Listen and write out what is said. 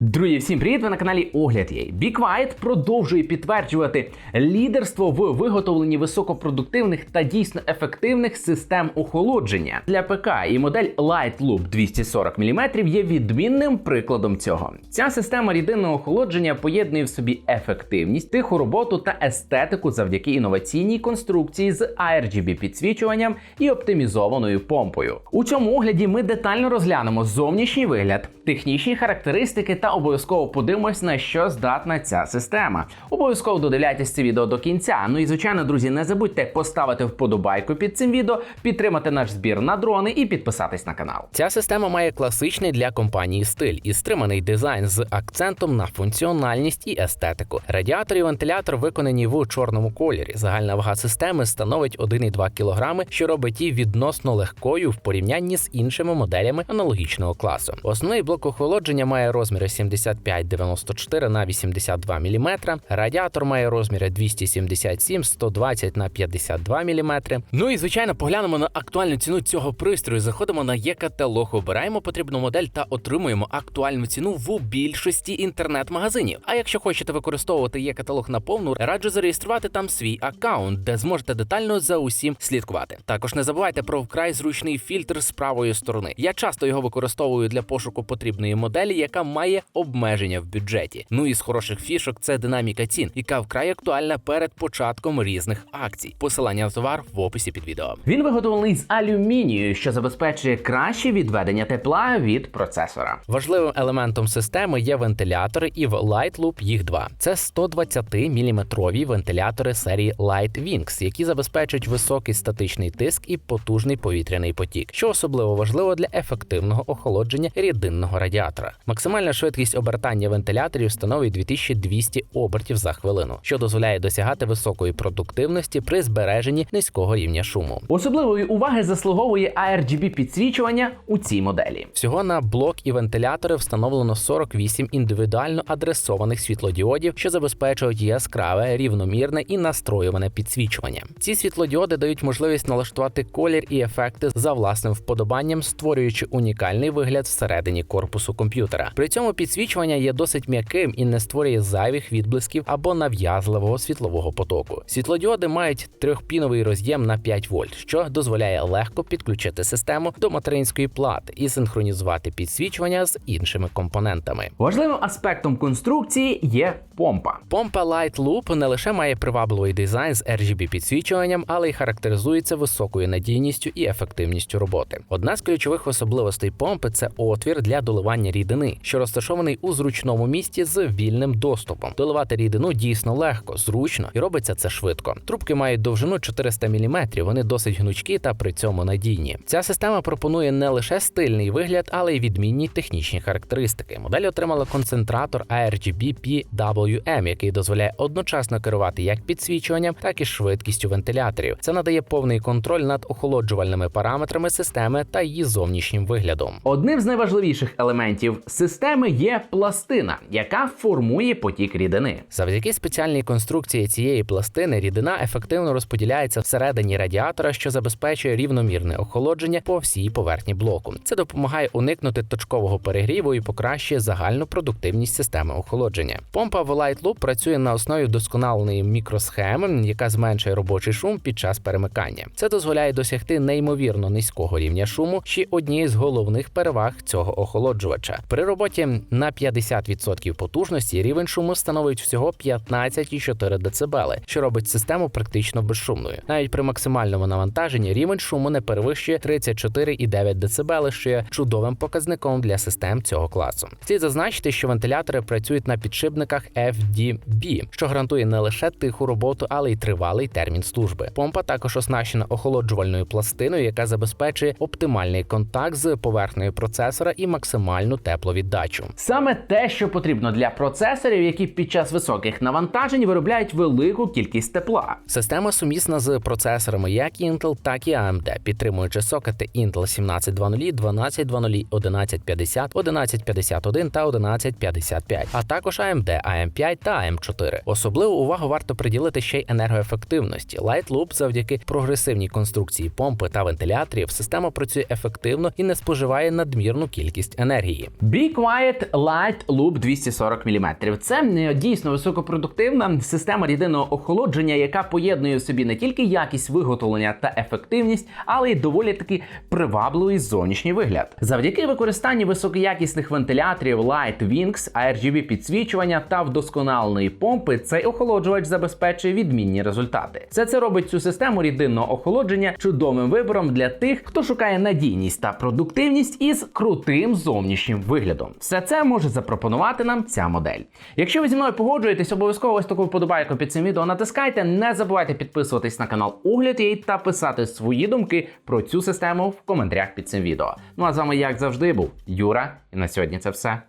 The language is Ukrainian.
Друзі, всім привіт! Ви на каналі Огляд Є. Be Quiet продовжує підтверджувати лідерство в виготовленні високопродуктивних та дійсно ефективних систем охолодження для ПК. І модель Light 240 мм є відмінним прикладом цього. Ця система рідинного охолодження поєднує в собі ефективність, тиху роботу та естетику завдяки інноваційній конструкції з RGB підсвічуванням і оптимізованою помпою. У цьому огляді ми детально розглянемо зовнішній вигляд, технічні характеристики та обов'язково подивимось, на що здатна ця система. Обов'язково додивляйтесь це відео до кінця. Ну і звичайно, друзі, не забудьте поставити вподобайку під цим відео, підтримати наш збір на дрони і підписатись на канал. Ця система має класичний для компанії стиль і стриманий дизайн з акцентом на функціональність і естетику. Радіатор і вентилятор виконані в чорному кольорі. Загальна вага системи становить 1,2 кг, що робить її відносно легкою в порівнянні з іншими моделями аналогічного класу. Основний блок охолодження має розміри 75-94 на 82 мм. Радіатор має розміри 277 120 на 52 мм. Ну і звичайно, поглянемо на актуальну ціну цього пристрою. Заходимо на є-каталог, обираємо потрібну модель та отримуємо актуальну ціну в більшості інтернет-магазинів. А якщо хочете використовувати є-каталог на повну, раджу зареєструвати там свій аккаунт, де зможете детально за усім слідкувати. Також не забувайте про вкрай зручний фільтр з правої сторони. Я часто його використовую для пошуку потрібної моделі, яка має обмеження в бюджеті. Ну і з хороших фішок це динаміка цін, яка вкрай актуальна перед початком різних акцій. Посилання на товар в описі під відео. Він виготовлений з алюмінію, що забезпечує краще відведення тепла від процесора. Важливим елементом системи є вентилятори, і в Light Loop їх два. Це 120-мм вентилятори серії Light Wings, які забезпечують високий статичний тиск і потужний повітряний потік, що особливо важливо для ефективного охолодження рідинного радіатора. Максимальна швидкість обертання вентиляторів становить 2200 обертів за хвилину, що дозволяє досягати високої продуктивності при збереженні низького рівня шуму. Особливої уваги заслуговує ARGB підсвічування у цій моделі. Всього на блок і вентилятори встановлено 48 індивідуально адресованих світлодіодів, що забезпечують яскраве, рівномірне і настроюване підсвічування. Ці світлодіоди дають можливість налаштувати колір і ефекти за власним вподобанням, створюючи унікальний вигляд всередині корпусу комп'ютера. При цьому підсвічування є досить м'яким і не створює зайвих відблисків або нав'язливого світлового потоку. Світлодіоди мають трьохпіновий роз'єм на 5 вольт, що дозволяє легко підключити систему до материнської плати і синхронізувати підсвічування з іншими компонентами. Важливим аспектом конструкції є помпа. Помпа Light Loop не лише має привабливий дизайн з RGB підсвічуванням, але й характеризується високою надійністю і ефективністю роботи. Одна з ключових особливостей помпи це отвір для доливання рідини, що розташований у зручному місці з вільним доступом. Доливати рідину дійсно легко, зручно і робиться це швидко. Трубки мають довжину 400 мм, вони досить гнучкі та при цьому надійні. Ця система пропонує не лише стильний вигляд, але й відмінні технічні характеристики. Модель отримала концентратор ARGB PWM, який дозволяє одночасно керувати як підсвічуванням, так і швидкістю вентиляторів. Це надає повний контроль над охолоджувальними параметрами системи та її зовнішнім виглядом. Одним з найважливіших елементів системи є пластина, яка формує потік рідини. Завдяки спеціальній конструкції цієї пластини рідина ефективно розподіляється всередині радіатора, що забезпечує рівномірне охолодження по всій поверхні блоку. Це допомагає уникнути точкового перегріву і покращує загальну продуктивність системи охолодження. Помпа в Light Loop працює на основі вдосконаленої мікросхеми, яка зменшує робочий шум під час перемикання. Це дозволяє досягти неймовірно низького рівня шуму, ще однієї з головних переваг цього охолоджувача. При роботі на 50% потужності рівень шуму становить всього 15,4 дБ, що робить систему практично безшумною. Навіть при максимальному навантаженні рівень шуму не перевищує 34,9 дБ, що є чудовим показником для систем цього класу. Слід зазначити, що вентилятори працюють на підшипниках FDB, що гарантує не лише тиху роботу, але й тривалий термін служби. Помпа також оснащена охолоджувальною пластиною, яка забезпечує оптимальний контакт з поверхнею процесора і максимальну тепловіддачу. Саме те, що потрібно для процесорів, які під час високих навантажень виробляють велику кількість тепла. Система сумісна з процесорами як Intel, так і AMD, підтримуючи сокети Intel 1720, 1220, 1150, 1151 та 1155, а також AMD AM5 та AM4. Особливу увагу варто приділити ще й енергоефективності. Light Loop завдяки прогресивній конструкції помпи та вентиляторів система працює ефективно і не споживає надмірну кількість енергії. Be Quiet Light Loop 240 мм. Це дійсно високопродуктивна система рідинного охолодження, яка поєднує в собі не тільки якість виготовлення та ефективність, але й доволі таки привабливий зовнішній вигляд. Завдяки використанню високоякісних вентиляторів Light Wings, RGB підсвічування та вдосконаленої помпи, цей охолоджувач забезпечує відмінні результати. Все це робить цю систему рідинного охолодження чудовим вибором для тих, хто шукає надійність та продуктивність із крутим зовнішнім виглядом. Все це може запропонувати нам ця модель. Якщо ви зі мною погоджуєтесь, обов'язково ось таку вподобайку під цим відео натискайте. Не забувайте підписуватись на канал Огляд.ua та писати свої думки про цю систему в коментарях під цим відео. Ну а з вами, як завжди, був Юра, і на сьогодні це все.